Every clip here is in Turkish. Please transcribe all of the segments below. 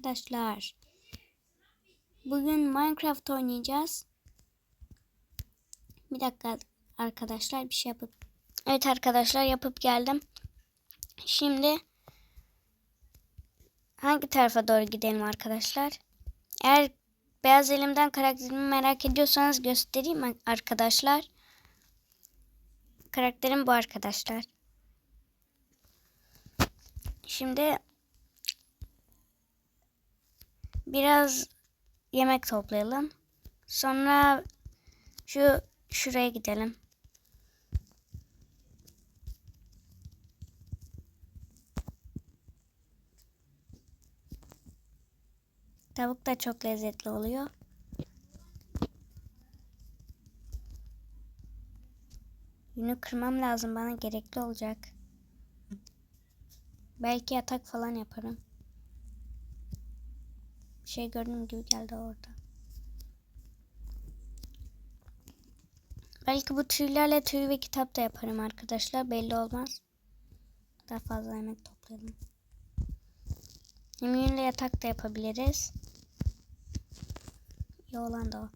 arkadaşlar. Bugün Minecraft oynayacağız. Bir dakika arkadaşlar bir şey yapıp. Evet arkadaşlar yapıp geldim. Şimdi hangi tarafa doğru gidelim arkadaşlar? Eğer beyaz elimden karakterimi merak ediyorsanız göstereyim arkadaşlar. Karakterim bu arkadaşlar. Şimdi biraz yemek toplayalım. Sonra şu şuraya gidelim. Tavuk da çok lezzetli oluyor. Yünü kırmam lazım bana gerekli olacak. Belki yatak falan yaparım. Şey gördüğüm gibi geldi orada. Belki bu tüylerle tüy ve kitap da yaparım arkadaşlar. Belli olmaz. Daha fazla yemek toplayalım. Hem yünle yatak da yapabiliriz. İyi olan da o.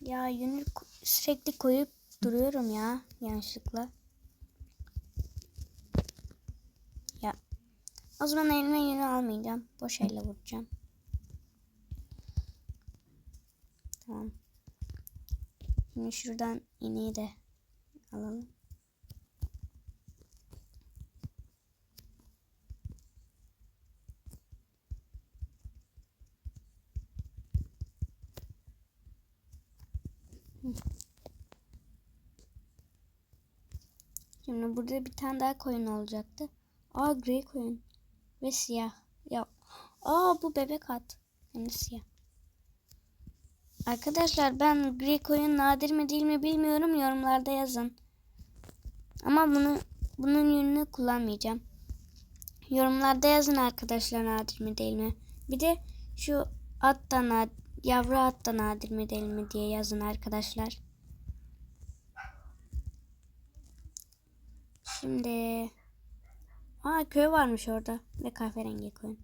Ya yünü sürekli koyup duruyorum ya yanlışlıkla. O zaman elime yünü almayacağım. Boş elle vuracağım. Tamam. Şimdi şuradan ineği de alalım. Şimdi burada bir tane daha koyun olacaktı. Aa grey koyun. Ve siyah. Ya. Aa bu bebek at. Hem siyah. Arkadaşlar ben grey koyun nadir mi değil mi bilmiyorum. Yorumlarda yazın. Ama bunu bunun yönünü kullanmayacağım. Yorumlarda yazın arkadaşlar nadir mi değil mi. Bir de şu at da nadir, yavru at da nadir mi değil mi diye yazın arkadaşlar. Şimdi Aa köy varmış orada ve kahverengi koyun.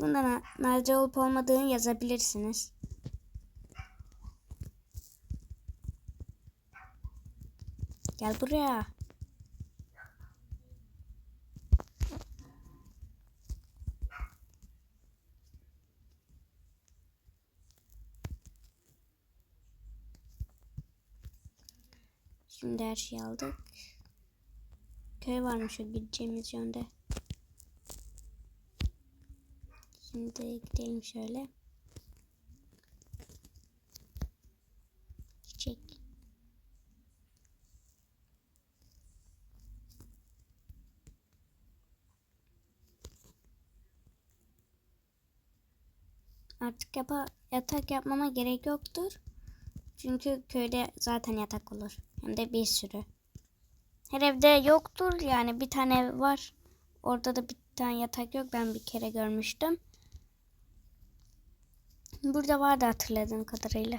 Bunda na nadir olup olmadığını yazabilirsiniz. Gel buraya. Şimdi her şeyi aldık. Köy varmış o gideceğimiz yönde. Şimdi gidelim şöyle. Çiçek. Artık yapa, yatak yapmama gerek yoktur. Çünkü köyde zaten yatak olur. Hem de bir sürü. Her evde yoktur yani bir tane ev var. Orada da bir tane yatak yok. Ben bir kere görmüştüm. Burada vardı hatırladığım kadarıyla.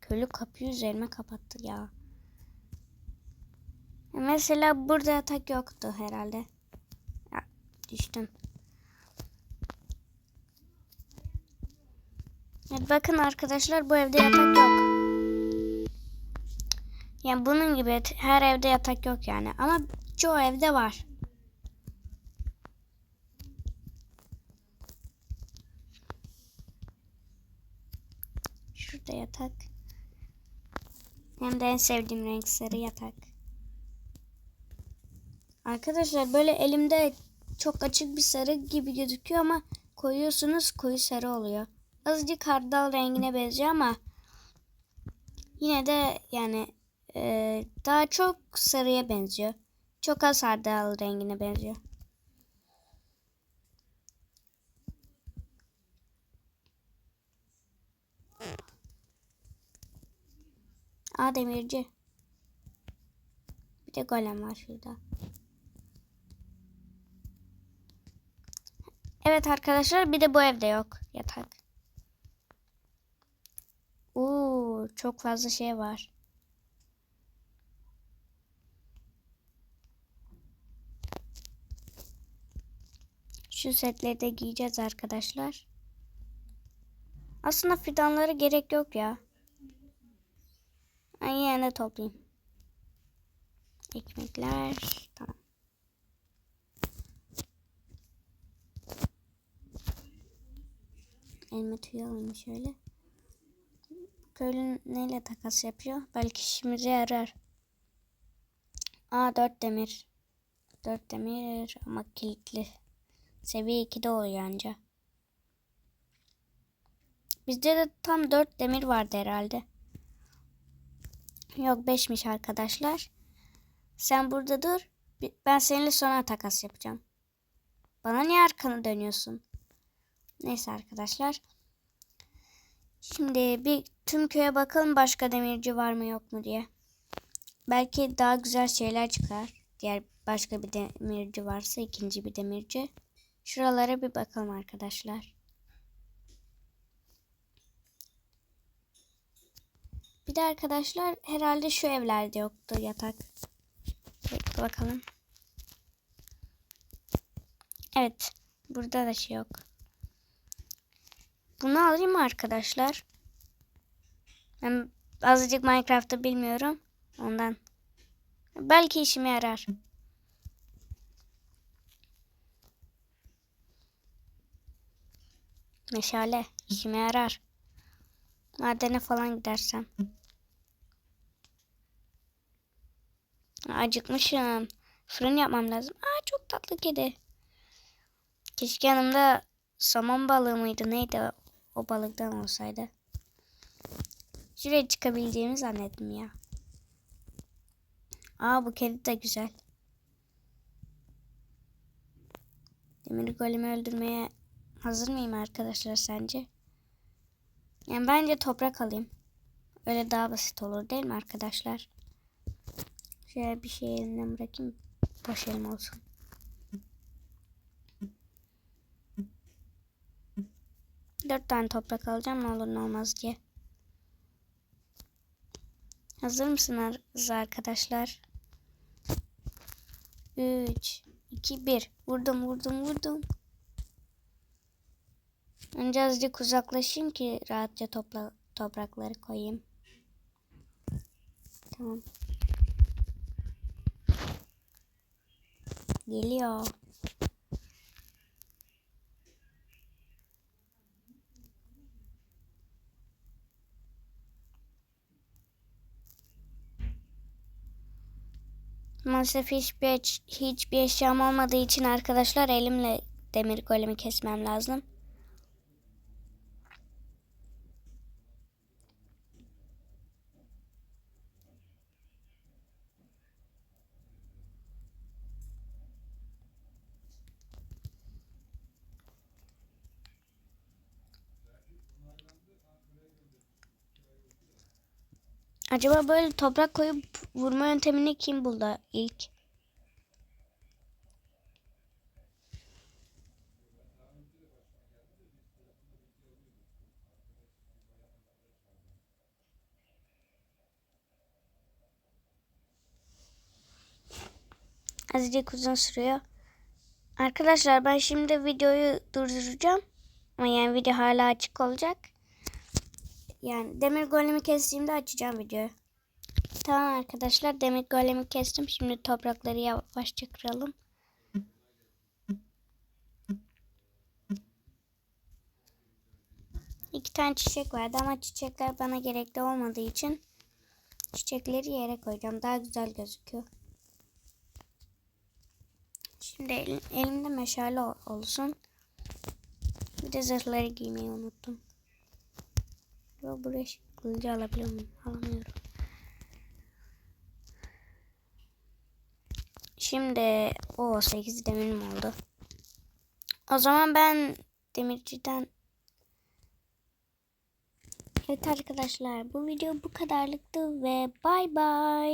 Köylü kapıyı üzerime kapattı ya. Mesela burada yatak yoktu herhalde. Ya, düştüm. Evet, bakın arkadaşlar bu evde yatak yok. Yani bunun gibi her evde yatak yok yani. Ama çoğu evde var. Şurada yatak. Hem de en sevdiğim renk sarı yatak. Arkadaşlar böyle elimde çok açık bir sarı gibi gözüküyor ama koyuyorsunuz koyu sarı oluyor. Azıcık hardal rengine benziyor ama yine de yani ee, daha çok sarıya benziyor. Çok az hardal rengine benziyor. Aa demirci. Bir de golem var şurada. Evet arkadaşlar bir de bu evde yok yatak. Oo çok fazla şey var. Şu setleri de giyeceğiz arkadaşlar. Aslında fidanlara gerek yok ya. Ben yine toplayayım. Ekmekler. Tamam. Elma tüyü alayım şöyle. Köylü neyle takas yapıyor? Belki işimize yarar. Aa dört demir. Dört demir ama kilitli. Seviye 2'de oluyor anca. Bizde de tam dört demir vardı herhalde. Yok beşmiş arkadaşlar. Sen burada dur. Ben seninle sonra takas yapacağım. Bana niye arkanı dönüyorsun? Neyse arkadaşlar. Şimdi bir tüm köye bakalım başka demirci var mı yok mu diye. Belki daha güzel şeyler çıkar. Diğer başka bir demirci varsa ikinci bir demirci. Şuralara bir bakalım arkadaşlar. Bir de arkadaşlar herhalde şu evlerde yoktu yatak. Bekle bakalım. Evet. Burada da şey yok. Bunu alayım mı arkadaşlar? Ben azıcık Minecraft'ı bilmiyorum. Ondan. Belki işime yarar. Meşale işime yarar. Madene falan gidersem. Acıkmışım. Fırın yapmam lazım. Aa çok tatlı kedi. Keşke yanımda saman balığı mıydı neydi o, balıktan olsaydı. Şuraya çıkabileceğimi zannettim ya. Aa bu kedi de güzel. Demir golemi öldürmeye hazır mıyım arkadaşlar sence? Yani bence toprak alayım. Öyle daha basit olur değil mi arkadaşlar? Şöyle bir şey elinden bırakayım. Boş elim olsun. Dört tane toprak alacağım ne olur ne olmaz diye. Hazır mısınız arkadaşlar? 3, 2, 1. Vurdum vurdum vurdum. Önce azıcık uzaklaşayım ki rahatça topla, toprakları koyayım. Tamam. Geliyor. Maalesef hiçbir, hiçbir eşyam olmadığı için arkadaşlar elimle demir golemi kesmem lazım. Acaba böyle toprak koyup vurma yöntemini kim buldu ilk? Azıcık uzun sürüyor. Arkadaşlar ben şimdi videoyu durduracağım. Ama yani video hala açık olacak. Yani demir golemi kestiğimde açacağım videoyu. Tamam arkadaşlar demir golemi kestim. Şimdi toprakları yavaşça kıralım. İki tane çiçek vardı ama çiçekler bana gerekli olmadığı için çiçekleri yere koyacağım. Daha güzel gözüküyor. Şimdi elim, elimde meşale olsun. Bir de zırhları giymeyi unuttum. Yok buraya kılıcı alabiliyor muyum? Alamıyorum. Şimdi o 8 demirim oldu. O zaman ben demirciden Evet arkadaşlar bu video bu kadarlıktı ve bay bay.